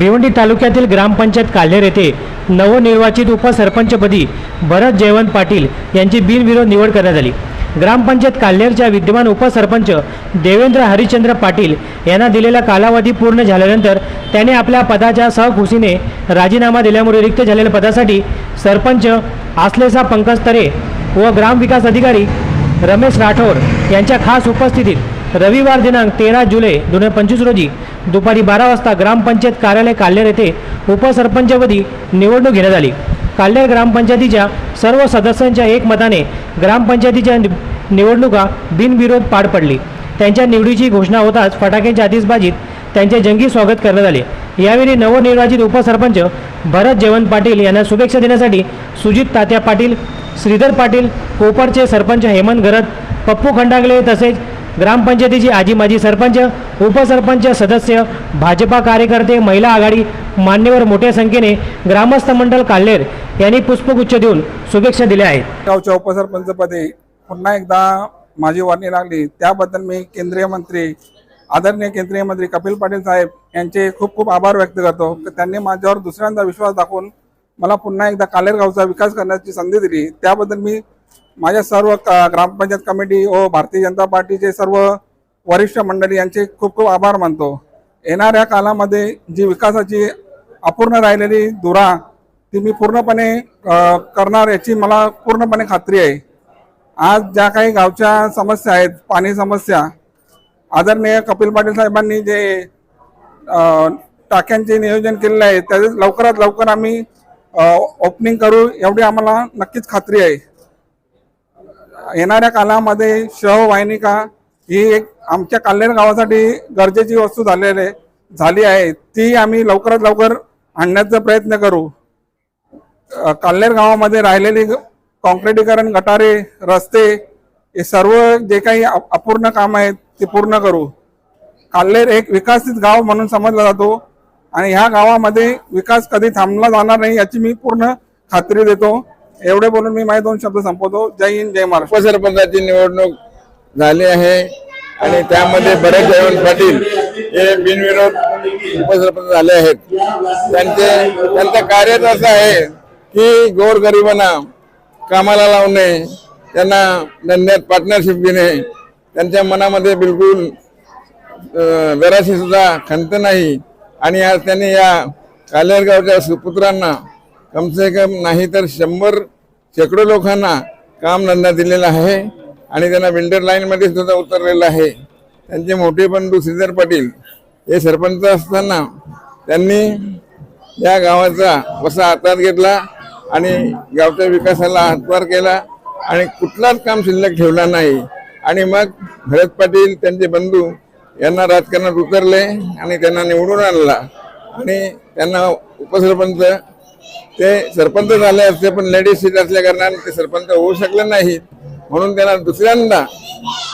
भिवंडी तालुक्यातील ग्रामपंचायत काल्हेर येथे नवनिर्वाचित उपसरपंचपदी भरत जयवंत पाटील यांची बिनविरोध निवड करण्यात आली. ग्रामपंचायत काल्हेरच्या विद्यमान उपसरपंच देवेंद्र हरिश्चंद्र पाटील यांना दिलेला कालावधी पूर्ण झाल्यानंतर त्याने आपल्या पदाच्या सहखुशीने राजीनामा दिल्यामुळे रिक्त झालेल्या पदासाठी सरपंच आसलेसा पंकज तरे व ग्रामविकास अधिकारी रमेश राठोड यांच्या खास उपस्थितीत रविवार दिनांक तेरा जुलै दोन हजार पंचवीस रोजी दुपारी बारा वाजता ग्रामपंचायत कार्यालय काल्हेर येथे उपसरपंचपदी निवडणूक घेण्यात आली. काल्हेर ग्रामपंचायतीच्या सर्व सदस्यांच्या एकमताने ग्रामपंचायतीच्या निवडणुका बिनविरोध पार पडली. त्यांच्या निवडीची घोषणा होताच फटाक्यांच्या आतिषबाजीत त्यांचे जंगी स्वागत करण्यात आले. यावेळी नवनिर्वाचित उपसरपंच भरत जयवंत पाटील यांना शुभेच्छा देण्यासाठी सुजित तात्या पाटील श्रीधर पाटील कोपरचे सरपंच हेमंत गरत पप्पू खंडागले तसेच ग्रामपंचायतीचे आजी माजी सरपंच उपसरपंच सदस्य भाजपा कार्यकर्ते महिला आघाडी मान्यवर मोठ्या संख्येने ग्रामस्थ मंडल काल्हेर यांनी पुष्पगुच्छ देऊन शुभेच्छा दिल्या आहेत. गावच्या उपसरपंचपदी पुन्हा एकदा माझी वर्णी लागली. त्याबद्दल मी केंद्रीय मंत्री आदरणीय केंद्रीय मंत्री कपिल पाटील साहेब यांचे खूप खूप आभार व्यक्त करतो. त्यांनी माझ्यावर दुसऱ्यांदा विश्वास दाखवून मला पुन्हा एकदा कालेर गावचा विकास करण्याची संधी दिली. त्याबद्दल मी माझ्या सर्व ग्रामपंचायत कमिटी व भारतीय जनता पार्टीचे सर्व वरिष्ठ मंडळी यांचे खूप खूप आभार मानतो. येणाऱ्या कालामध्ये जी विकासाची अपूर्ण राहिलेली धुरा ती मी पूर्णपणे करणार याची मला पूर्णपणे खात्री आहे. आज ज्या काही गावच्या समस्या आहेत पाणी समस्या आदरणीय कपिल पाटील साहेबांनी जे टाक्यांचे नियोजन केलेले आहे त्याचे लवकरात लवकर आम्ही ओपनिंग करू एवढी आम्हाला नक्कीच खात्री आहे. येणाऱ्या कालामध्ये शववाहिनिका ही एक आमच्या कल्याण गावासाठी गरजेची वस्तू झालेली आहे- झाली आहे. ती आम्ही लवकरात लवकर आणण्याचा प्रयत्न करू. कल्याण गावामध्ये राहिलेली ग- काँक्रिटीकरण गटारे रस्ते हे सर्व जे काही अपूर्ण काम आहेत ते पूर्ण करू. काल्हेर एक विकसित गाव म्हणून समजला जातो आणि ह्या गावामध्ये विकास कधी थांबला जाणार नाही याची मी पूर्ण खात्री देतो. एवढे बोलून मी माझे दोन शब्द संपवतो. जय हिंद जय महाराष्ट्र. उपसरपंचाची निवडणूक झाली आहे आणि त्यामध्ये बरेच जयवंत पाटील हे बिनविरोध उपसरपंच झाले आहेत. त्यांचे त्यांचं कार्यच असं आहे की गोरगरिबांना कामाला लावणे त्यांना धंद्यात पार्टनरशिप देणे त्यांच्या मनामध्ये बिलकुल जराशी सुद्धा खंत नाही. आणि आज त्यांनी या कालेरगावच्या सुपुत्रांना कमसे कम नाही तर शंभर शेकडो लोकांना कामधंदा दिलेला आहे आणि त्यांना बिल्डर लाईनमध्ये सुद्धा उतरलेलं आहे. त्यांचे मोठे बंधू श्रीधर पाटील हे सरपंच असताना त्यांनी या गावाचा वसा हातात घेतला आणि गावच्या विकासाला हातभार केला आणि कुठलाच काम शिल्लक ठेवला नाही. आणि मग भरत पाटील त्यांचे बंधू यांना राजकारणात उतरले आणि त्यांना निवडून आणला. आणि त्यांना उपसरपंच ते सरपंच झाले असते पण लेडीज सीट असल्या कारणाने ते सरपंच होऊ शकले नाहीत. म्हणून त्यांना दुसऱ्यांदा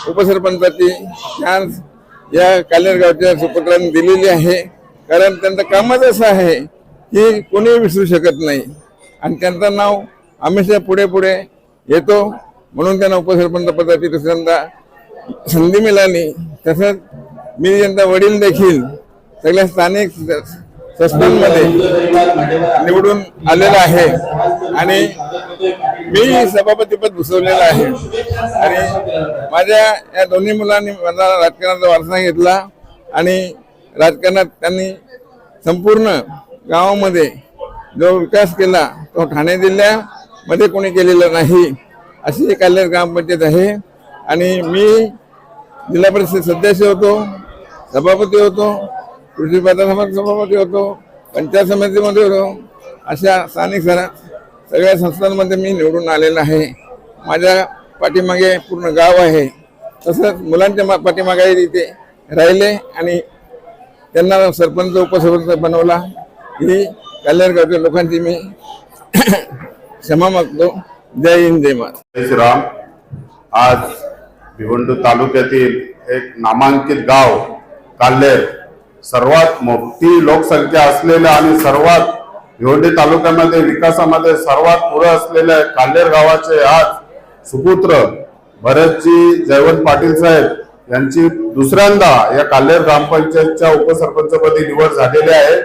उपसरपंचाची चान्स या कालेरगावच्या सुपुत्रांनी दिलेली आहे. कारण त्यांचं कामच असं आहे की कोणी विसरू शकत नाही. आणि त्यांचं नाव हमेशा पुढे पुढे येतो. म्हणून त्यांना उपसरपंच पदाची दुसऱ्यांदा संधी मिळाली. तसंच मी त्यांचा वडील देखील सगळ्या स्थानिक सस्पेंडमध्ये निवडून आलेला आहे. आणि मी सभापतीपद भुसवलेलं आहे. आणि माझ्या या दोन्ही मुलांनी मला राजकारणाचा वारसा घेतला. आणि राजकारणात त्यांनी संपूर्ण गावामध्ये जो विकास केला तो ठाणे जिल्ह्यामध्ये कोणी केलेला नाही अशी एक काल्हेर ग्रामपंचायत आहे. आणि मी जिल्हा परिषद सदस्य होतो सभापती होतो. कृषी बाजार समिती सभापती होतो पंचायत समितीमध्ये होतो अशा स्थानिक सरा सगळ्या संस्थांमध्ये मी निवडून आलेला आहे. माझ्या पाठीमागे पूर्ण गाव आहे. तसंच मुलांच्या मा- पाठीमागे तिथे राहिले आणि त्यांना सरपंच उपसरपंच बनवला. ही कल्याणगावच्या लोकांची मी क्षमा मागतो. जय हिंद जय महाराज जय श्रीराम. आज भिवंडू तालुक्यातील एक नामांकित गाव काल्हेर सर्वात मोठी लोकसंख्या असलेल्या आणि सर्वात भिवंडी तालुक्यामध्ये विकासामध्ये सर्वात पुढे असलेल्या कांदेर गावाचे आज सुपुत्र भरतजी जयवंत पाटील साहेब यांची दुसऱ्यांदा या काल्हेर ग्रामपंचायतच्या उपसरपंचपदी निवड झालेली आहे.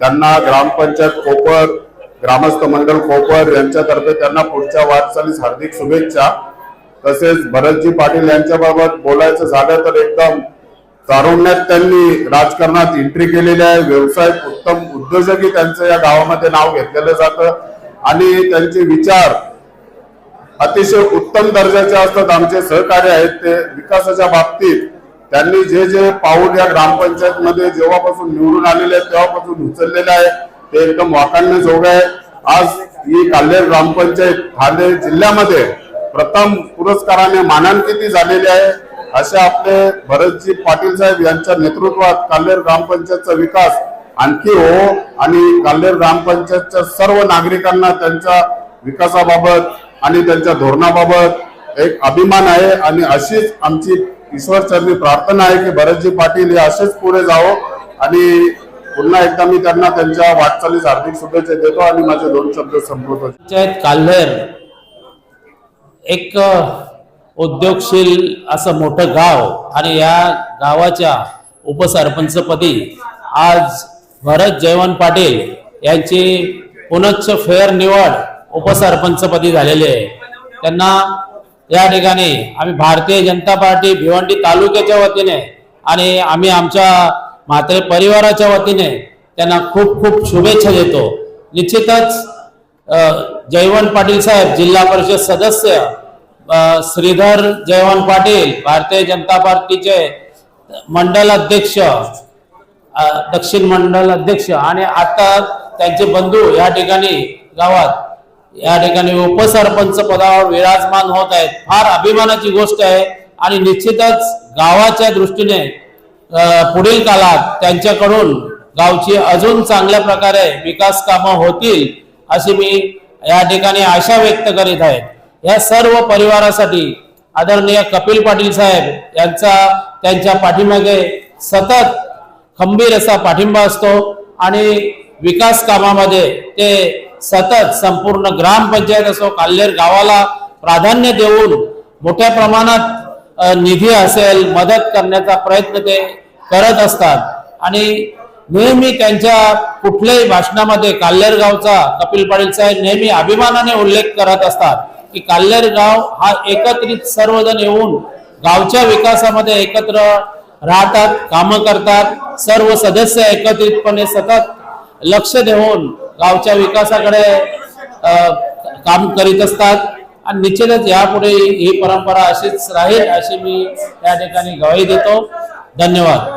त्यांना ग्रामपंचायत कोपर ग्रामस्थ मंडल कोपर यांच्यातर्फे त्यांना पुढच्या वाटचालीस हार्दिक शुभेच्छा. तसेच भरतजी पाटील यांच्याबाबत बोलायचं झालं तर एकदम तारुण्यात त्यांनी राजकारणात एंट्री केलेली आहे. व्यवसाय उत्तम उद्योजकी त्यांचं या गावामध्ये नाव घेतलेलं जातं. आणि त्यांचे विचार अतिशय उत्तम दर्जाचे असतात. आमचे सहकार्य आहेत. ते विकासाच्या बाबतीत त्यांनी जे जे पाऊल या ग्रामपंचायत मध्ये जेव्हापासून निवडून आलेले आहेत तेव्हापासून उचललेले आहे. ते एकदम वाखाणण्याजोग आहे. आज ही काल्हेर ग्रामपंचायत ठाणे जिल्ह्यामध्ये प्रथम पुरस्काराने मानांकिती झालेली आहे. असे आपले भरतजी पाटील साहेब यांच्या नेतृत्वात काल्हेर ग्रामपंचायतचा विकास आणखी हो आणि काल्हेर ग्रामपंचायतच्या सर्व नागरिकांना त्यांच्या विकासाबाबत आणि त्यांच्या धोरणाबाबत एक अभिमान आहे आणि अशीच आमची ईश्वरचरणी प्रार्थना आहे की भरतजी पाटील हे असेच पुढे जावो. आणि पुन्हा एकदा मी त्यांना त्यांच्या वाटचालीस हार्दिक शुभेच्छा देतो आणि माझे दोन शब्द संपवतो. पंचायत काल्हेर एक उद्योगशील असं मोठं गाव आणि या गावाच्या उपसरपंचपदी आज भरत जयवंत पाटील यांची पुनश्च फेअर निवड उपसरपंचपदी झालेली आहे. त्यांना या ठिकाणी आम्ही भारतीय जनता पार्टी भिवंडी तालुक्याच्या वतीने आणि आम्ही आमच्या म्हात्रे परिवाराच्या वतीने त्यांना खूप खूप शुभेच्छा देतो. निश्चितच जयवंत पाटील साहेब जिल्हा परिषद सदस्य श्रीधर जयवंत पाटील भारतीय जनता पार्टीचे मंडल अध्यक्ष दक्षिण मंडल अध्यक्ष आणि आता त्यांचे बंधू या ठिकाणी गावात या ठिकाणी उपसरपंच पदावर विराजमान होत आहेत. फार अभिमानाची गोष्ट आहे आणि निश्चितच गावाच्या दृष्टीने पुढील काळात त्यांच्याकडून गावची अजून चांगल्या प्रकारे विकास कामं होतील अशी मी या ठिकाणी आशा व्यक्त करीत आहे. या सर्व परिवारासाठी आदरणीय कपिल पाटील साहेब यांचा त्यांच्या पाठीमागे सतत खंबीर असा पाठिंबा असतो आणि विकास कामामध्ये ते सतत संपूर्ण ग्रामपंचायत असो काल्हेर गावाला प्राधान्य देऊन मोठ्या प्रमाणात निधी असेल मदत करण्याचा प्रयत्न ते करत असतात. आणि नेहमी त्यांच्या कुठल्याही भाषणामध्ये काल्हेर गावचा कपिल पाटील साहेब नेहमी अभिमानाने उल्लेख करत असतात. की काल्हेर गाव हा एकत्रित सर्वजण येऊन गावच्या विकासामध्ये एकत्र राहतात कामं करतात. सर्व सदस्य एकत्रितपणे सतत लक्ष देऊन गावच्या विकासाकडे काम करीत असतात. आणि निश्चितच यापुढे ही परंपरा अशीच राहील अशी मी त्या ठिकाणी गवाही देतो. धन्यवाद.